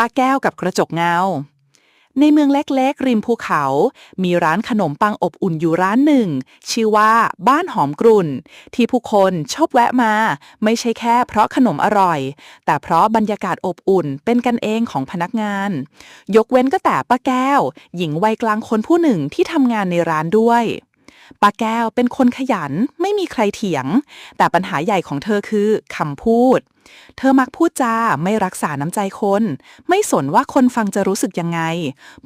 ป้าแก้วกับกระจกเงา ในเมืองเล็กๆ ริมภูเขา มีร้านขนมปังอบอุ่นอยู่ร้านหนึ่ง ชื่อว่าบ้านหอมกรุ่น ที่ผู้คนชอบแวะมา ไม่ใช่แค่เพราะขนมอร่อย แต่เพราะบรรยากาศอบอุ่นเป็นกันเองของพนักงาน ยกเว้นก็แต่ป้าแก้ว หญิงวัยกลางคนผู้หนึ่งที่ทำงานในร้านด้วย ป้าแก้วเป็นคนขยันไม่มีใครเถียง แต่ปัญหาใหญ่ของเธอคือคำพูด เธอมักพูดจาไม่รักษาน้ำใจคน ไม่สนว่าคนฟังจะรู้สึกยังไง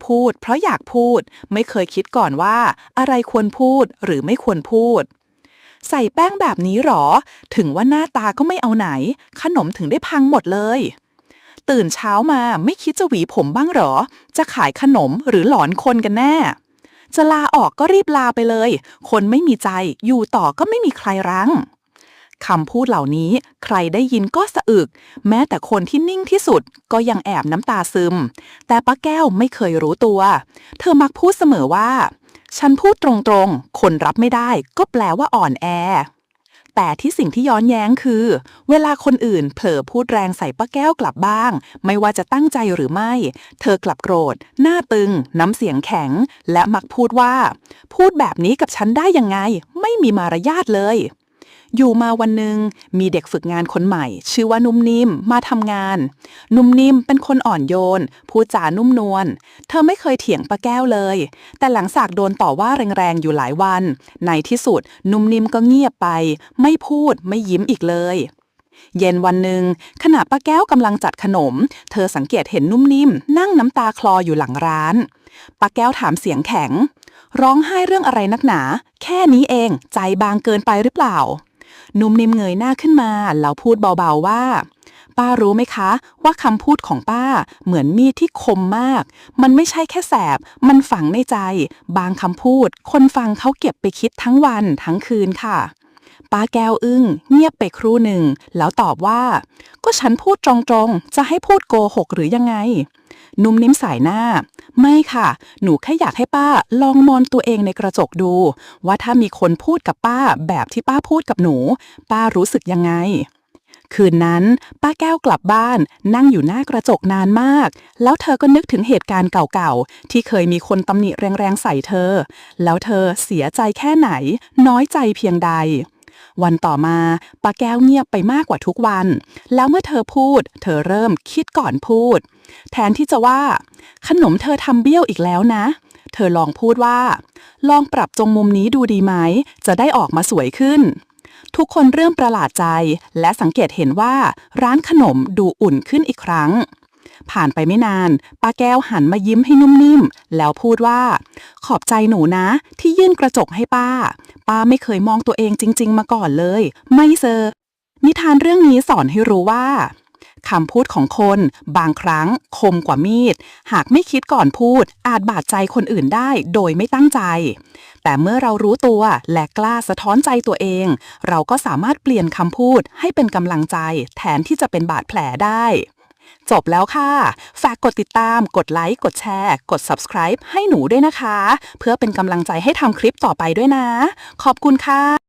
พูดเพราะอยากพูด ไม่เคยคิดก่อนว่า อะไรควรพูดหรือไม่ควรพูด ใส่แป้งแบบนี้หรอ ถึงว่าหน้าตาก็ไม่เอาไหน ขนมถึงได้พังหมดเลยตื่นเช้ามาไม่คิดจะหวีผมบ้างหรอ จะขายขนมหรือหลอนคนกันแน่ จะลาออกก็รีบลาไปเลย คนไม่มีใจอยู่ต่อก็ไม่มีใครรั้งคำพูดเหล่านี้ใครได้ยินก็สะอึก แม้แต่คนที่นิ่งที่สุดก็ยังแอบน้ำตาซึม แต่ป้าแก้วไม่เคยรู้ตัว เธอมักพูดเสมอว่า ฉันพูดตรงๆ คนรับไม่ได้ก็แปลว่าอ่อนแอ แต่ที่สิ่งที่ย้อนแย้งคือ เวลาคนอื่นเผลอพูดแรงใส่ป้าแก้วกลับบ้าง ไม่ว่าจะตั้งใจหรือไม่ เธอกลับโกรธ หน้าตึง น้ำเสียงแข็ง และมักพูดว่า พูดแบบนี้กับฉันได้ยังไง ไม่มีมารยาทเลย อยู่มาวันหนึ่งมีเด็กฝึกงานคนใหม่ ชื่อว่านุ่มนิ่มมาทำงาน นุ่มนิ่มเป็นคนอ่อนโยนพูดจานุ่มนวลเธอไม่เคยเถียงป้าแก้วเลย แต่หลังจากโดนต่อว่าแรงๆอยู่หลายวัน ในที่สุด นุ่มนิ่มก็เงียบไป ไม่พูดไม่ยิ้มอีกเลยเย็นวันหนึ่งขณะป้าแก้วกำลังจัดขนม เธอสังเกตเห็นนุ่มนิ่ม นั่งน้ำตาคลออยู่หลังร้านป้าแก้วถามเสียงแข็ง ร้องไห้เรื่องอะไรนักหนา แค่นี้เองใจบางเกินไปหรือเปล่า นุ่มนิ่มเงยหน้าขึ้นมาแล้วพูดเบาๆว่า ป้ารู้ไหมคะ ว่าคำพูดของป้าเหมือนมีดที่คมมาก มันไม่ใช่แค่แสบ มันฝังในใจ บางคำพูด คนฟังเขาเก็บไปคิดทั้งวันทั้งคืนค่ะป้าแก้วอึ้ง เงียบไปครู่หนึ่ง แล้วตอบว่า ก็ฉันพูดตรงๆ จะให้พูดโกหกหรือยังไง นุ่มนิ่มสายหน้า ไม่ค่ะ หนูแค่อยากให้ป้าลองมองตัวเองในกระจกดู ว่าถ้ามีคนพูดกับป้าแบบที่ป้าพูดกับหนู ป้ารู้สึกยังไงคืนนั้น ป้าแก้วกลับบ้าน นั่งอยู่หน้ากระจกนานมาก แล้วเธอก็นึกถึงเหตุการณ์เก่าๆ ที่เคยมีคนตำหนิแรงๆใส่เธอ แล้วเธอเสียใจแค่ไหน น้อยใจเพียงใด วันต่อมาป้าแก้วเงียบไปมากกว่าทุกวัน แล้วเมื่อเธอพูด เธอเริ่มคิดก่อนพูด แทนที่จะว่า ขนมเธอทำเบี้ยวอีกแล้วนะ เธอลองพูดว่า ลองปรับจงมุมนี้ดูดีไหม จะได้ออกมาสวยขึ้น ทุกคนเริ่มประหลาดใจ และสังเกตเห็นว่า ร้านขนมดูอุ่นขึ้นอีกครั้ง ผ่านไปไม่นานป้าแก้วหันมายิ้มให้นุ่มนิ่มแล้วพูดว่า ขอบใจหนูนะ ที่ยื่นกระจกให้ป้า ป้าไม่เคยมองตัวเองจริง ๆ มาก่อนเลย ไม่เซอร์นิทานเรื่องนี้สอนให้รู้ว่าคำพูดของคน บางครั้งคมกว่ามีด หากไม่คิดก่อนพูด อาจบาดใจคนอื่นได้โดยไม่ตั้งใจ แต่เมื่อเรารู้ตัวและกล้าสะท้อนใจตัวเอง เราก็สามารถเปลี่ยนคำพูดให้เป็นกำลังใจ แทนที่จะเป็นบาดแผลได้ จบแล้วค่ะ ฝากกดติดตาม กดไลค์ กดแชร์ กด subscribe ให้หนูด้วยนะคะ เพื่อเป็นกำลังใจให้ทำคลิปต่อไปด้วยนะ ขอบคุณค่ะ